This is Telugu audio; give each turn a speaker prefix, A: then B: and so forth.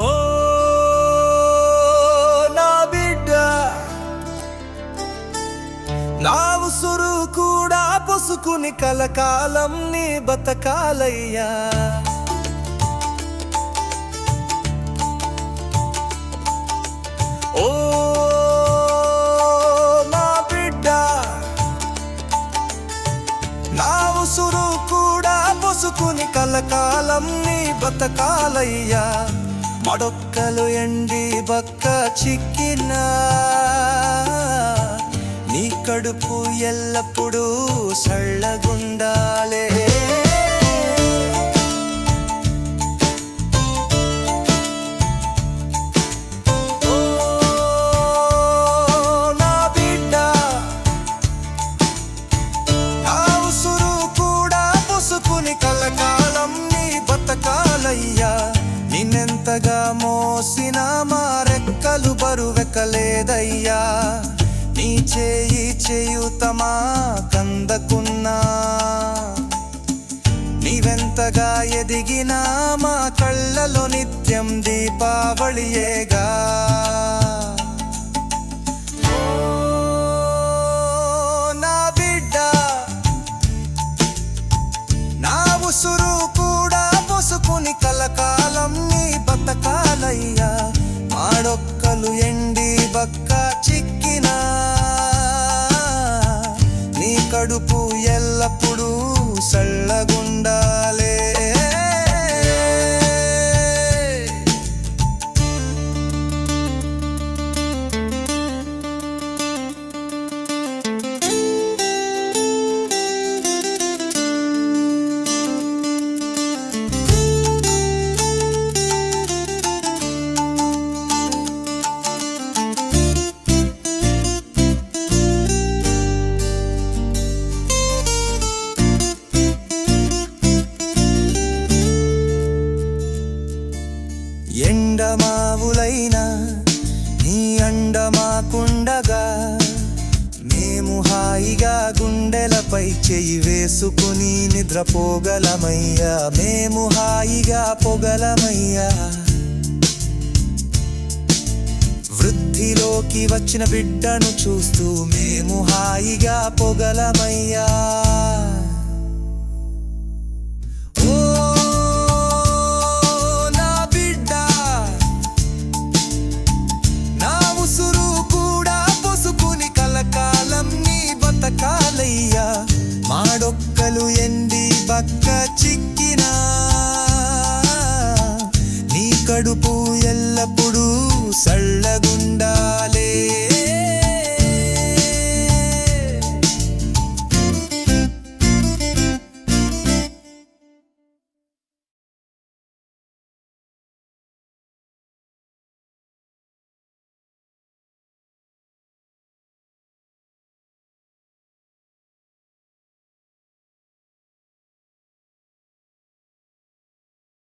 A: ఓ నా నా ఉసురు కూడా పొసుకుని కలకాలం నీ బతకాలయ్యా. ఉసురు కూడా పొసుకుని కలకాలం నీ బతకాలయ్యా. మడొక్కలు ఎండి బక్క చిక్కినా. నీ కడుపు ఎల్లప్పుడూ సళ్ళగుండాలే. నిన్నెంతగా మోసిన మా రెక్కలు బరువెక్కలేదయ్యా. నీ చేయి చేయుతమా కందకున్నా. నీవెంతగా ఎదిగినా మా కళ్ళలో నిత్యం దీపావళియేగా. చిక్కినా నీ కడుపు ఎల్లప్పుడూ సళ్ళగుండా. హాయిగా గుండెలపై చెయ్యి వేసుకుని నిద్రపోగలమయ్యా. మేము హాయిగా పొగలమయ్యా. వృద్ధిలోకి వచ్చిన బిడ్డను చూస్తూ మేము హాయిగా పొగలమయ్యా. ఎండి బక్క చిక్కినా నీ కడుపు ఎల్లప్పుడూ సళ్ళగుండాలి.